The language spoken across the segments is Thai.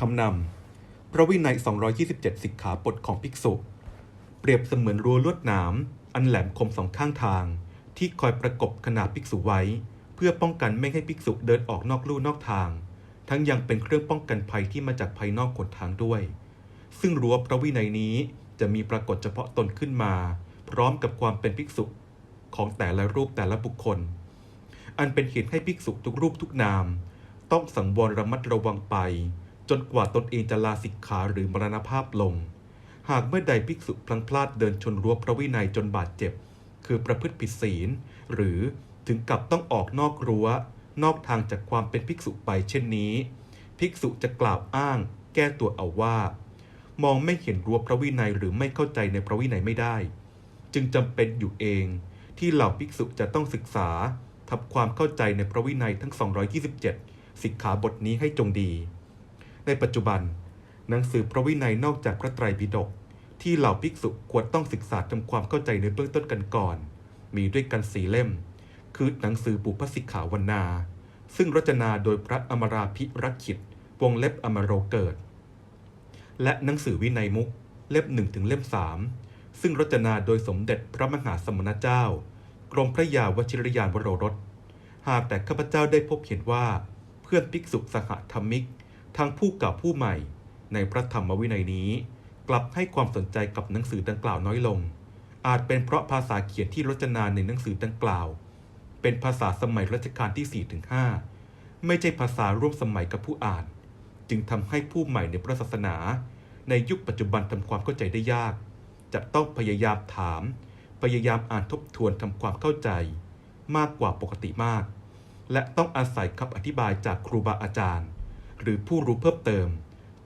คำนำพระวินัย 227 สิกขาบทของภิกษุ เปรียบเสมือนรั้วลวดหนาม อันแหลมคมสองข้างทาง ที่คอยประกบขนาบภิกษุไว้ เพื่อป้องกันไม่ให้ภิกษุเดินออกนอกลู่นอกทาง ทั้งยังเป็นเครื่องป้องกันภัยที่มาจากภายนอกขนทางด้วย ซึ่งรั้วพระวินัยนี้จะมีปรากฏเฉพาะตนขึ้นมา พร้อมกับความเป็นภิกษุของแต่ละรูปแต่ละบุคคล อันเป็นเหตุให้ภิกษุทุกรูปทุกนาม ต้องสังวรระมัดระวังไป จนกว่าตนเองจะลาสิกขาหรือมรณภาพลง หากเมื่อใดภิกษุพลังพลาดเดินชนรั้วพระวินัยจนบาดเจ็บ คือประพฤติผิดศีล หรือถึงกับต้องออกนอกรั้ว นอกทางจากความเป็นภิกษุไปเช่นนี้ ภิกษุจะกล่าวอ้าง แก้ตัวเอาว่า มองไม่เห็นรั้วพระวินัยหรือไม่เข้าใจในพระวินัยไม่ได้ จึงจำเป็นอยู่เองที่เหล่าภิกษุจะต้องศึกษาทำความเข้าใจในพระวินัยทั้ง 227 สิกขาบทนี้ให้จงดี ในปัจจุบัน หนังสือพระวินัยนอกจากพระไตรปิฎกที่เหล่าภิกษุควรต้องศึกษาทำความเข้าใจในเบื้องต้นกันก่อน มีด้วยกันสีเล่ม คือหนังสือปุพพสิกขาวันนา ซึ่งรจนาโดยพระอมราภิรักขิตวงเล็บอมโรเกิด และหนังสือวินัยมุกเล่มหนึ่งถึงเล่มสามซึ่งรจนาโดยสมเด็จพระมหาสมณเจ้า กรมพระยาวชิรยานวโรรส หากแต่ข้าพเจ้าได้พบเห็นว่า เพื่อนภิกษุสหธรรมิก ทั้งผู้เก่าผู้ใหม่ ในพระธรรมวินัยนี้ กลับให้ความสนใจกับหนังสือดังกล่าวน้อยลง อาจเป็นเพราะภาษาเขียนที่รจนาในหนังสือดังกล่าว เป็นภาษาสมัยรัชกาลที่4ถึง5ไม่ใช่ภาษาร่วมสมัยกับผู้อ่าน จึงทำให้ผู้ใหม่ในพระศาสนา ในยุคปัจจุบันทำความเข้าใจได้ยาก จะต้องพยายามถาม พยายามอ่านทบทวนทำความเข้าใจ มากกว่าปกติมาก และต้องอาศัยคำอธิบายจากครูบาอาจารย์ หรือผู้รู้เพิ่มเติม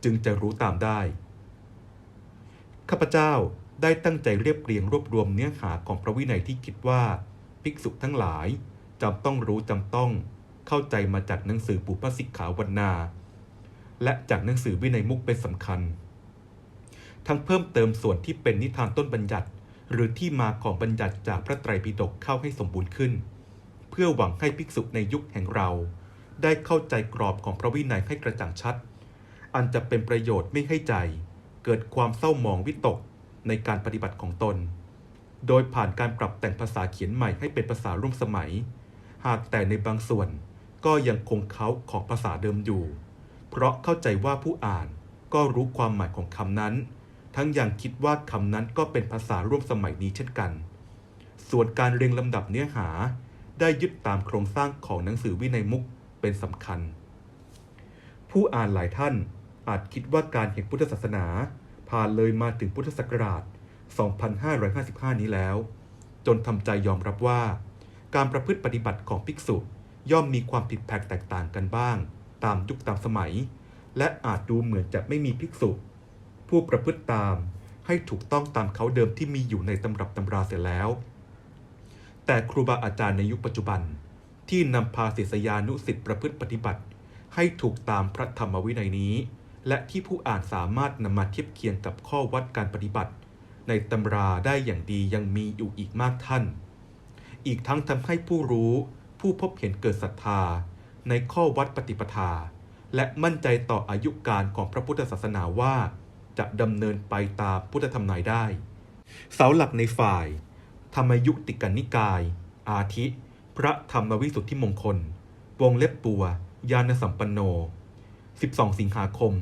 จึงจะรู้ตามได้ ข้าพเจ้าได้ตั้งใจเรียบเรียงรวบรวมเนื้อหาของพระวินัยที่คิดว่า ภิกษุทั้งหลายจำต้องรู้จำต้องเข้าใจมาจากหนังสือปุพพสิกขาวันนา และจากหนังสือวินัยมุกเป็นสำคัญ ทั้งเพิ่มเติมส่วนที่เป็นนิทานต้นบัญญัติ หรือที่มาของบัญญัติจากพระไตรปิฎกเข้าให้สมบูรณ์ขึ้น เพื่อหวังให้ภิกษุในยุคแห่งเรา ได้เข้าใจกรอบของพระวินัยให้กระจ่างชัด อันจะเป็นประโยชน์ไม่ให้ใจ เกิดความเศร้าหมองวิตกในการปฏิบัติของตน โดยผ่านการปรับแต่งภาษาเขียนใหม่ให้เป็นภาษาร่วมสมัย หากแต่ในบางส่วนก็ยังคงเขาของภาษาเดิมอยู่ เพราะเข้าใจว่าผู้อ่านก็รู้ความหมายของคำนั้น ทั้งยังคิดว่าคำนั้นก็เป็นภาษาร่วมสมัยนี้เช่นกัน ส่วนการเรียงลำดับเนื้อหาได้ยึดตามโครงสร้างของหนังสือวินัยมุก เป็นสำคัญ ผู้อ่านหลายท่านอาจคิดว่าการเห็นพุทธศาสนา ผ่านเลยมาถึงพุทธศักราช 2555 นี้แล้ว จนทำใจยอมรับว่า การประพฤติปฏิบัติของภิกษุย่อมมีความผิดแผกแตกต่างกันบ้าง ตามยุคตามสมัย และอาจดูเหมือนจะไม่มีภิกษุ ผู้ประพฤติตามให้ถูกต้องตามเขาเดิมที่มีอยู่ในตำรับตำราเสร็จแล้ว แต่ครูบาอาจารย์ในยุคปัจจุบัน ที่นำพาศิษยานุสิษย์ประพฤติปฏิบัติ ให้ถูกตามพระธรรมวินัยนี้ และที่ผู้อ่านสามารถนำมาเทียบเคียงกับข้อวัดการปฏิบัติ ในตำราได้อย่างดียังมีอยู่อีกมากท่าน อีกทั้งทำให้ผู้รู้ ผู้พบเห็นเกิดศรัทธา ในข้อวัดปฏิปทา และมั่นใจต่ออายุการของพระพุทธศาสนาว่า จะดำเนินไปตามพุทธธรรมนายได้ เสาหลักในฝ่าย ธรรมยุติกนนิกาย อาทิ พระธรรมวิสุทธิมงคล วงเล็บปัว ยานสัมปันโน 12 สิงหาคม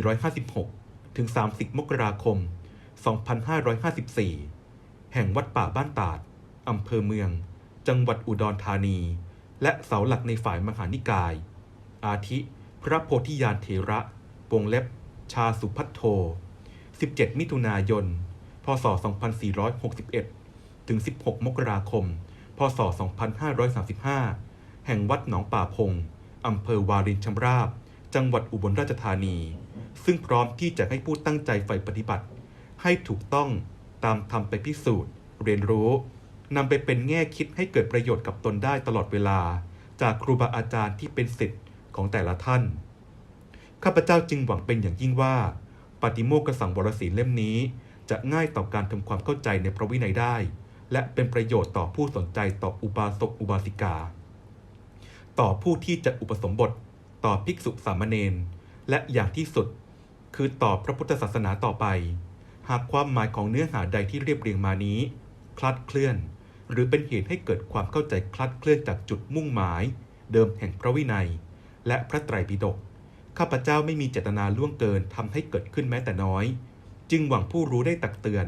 2456 ถึง 30 มกราคม 2554 แห่งวัดป่าบ้านตาด อำเภอเมือง จังหวัดอุดรธานี และเสาหลักในฝ่ายมหานิกาย อาทิ พระโพธิญาณเถระ วงเล็บ ชาสุพัทโท 17 มิถุนายน พศ 2461 ถึง 16 มกราคม พศ 2535 แห่งวัดหนองป่าพง อำเภอวารินชำราบ จังหวัดอุบลราชธานี ซึ่งพร้อมที่จะให้ผู้ตั้งใจใฝ่ปฏิบัติ ให้ถูกต้องตามธรรมไปพิสูจน์ เรียนรู้นำไปเป็นแง่คิดให้เกิดประโยชน์กับตนได้ตลอดเวลา จากครูบาอาจารย์ที่เป็นศิษย์ของแต่ละท่าน ข้าพเจ้าจึงหวังเป็นอย่างยิ่งว่า ปฏิโมกขสังวรศีลเล่มนี้ จะง่ายต่อการทำความเข้าใจในพระวินัยได้ และเป็นประโยชน์ต่อผู้สนใจต่ออุบาสกอุบาสิกา ต่อผู้ที่จะอุปสมบท ต่อภิกษุสามเณรและอย่างที่สุด คือต่อพระพุทธศาสนาต่อไป หากความหมายของเนื้อหาใดที่เรียบเรียงมานี้ คลาดเคลื่อน หรือเป็นเหตุให้เกิดความเข้าใจคลาดเคลื่อนจากจุดมุ่งหมาย เดิมแห่งพระวินัย และพระไตรปิฎกข้าพเจ้าไม่มีเจตนาล่วงเกินทำให้เกิดขึ้นแม้แต่น้อย จึงหวังผู้รู้ได้ตักเตือน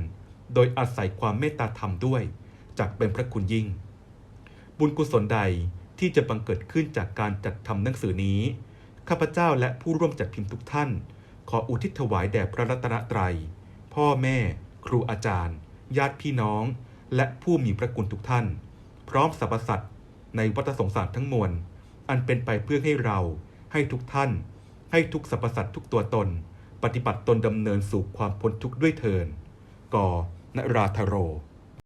โดยอาศัยความเมตตาธรรมด้วยจากเป็นพระคุณยิ่ง บุญกุศลใดที่จะบังเกิดขึ้นจากการจัดทำหนังสือนี้ ข้าพเจ้าและผู้ร่วมจัดพิมพ์ทุกท่าน ขออุทิศถวายแด่พระรัตนตรัย พ่อแม่ ครูอาจารย์ ญาติพี่น้อง และผู้มีพระคุณทุกท่าน พร้อมสรรพสัตว์ในวัฏสงสารทั้งมวล อันเป็นไปเพื่อให้เรา ให้ทุกท่าน ให้ทุกสรรพสัตว์ทุกตัวตน ปฏิบัติตนดำเนินสู่ความพ้นทุกข์ด้วยเทินก่อ นราธโร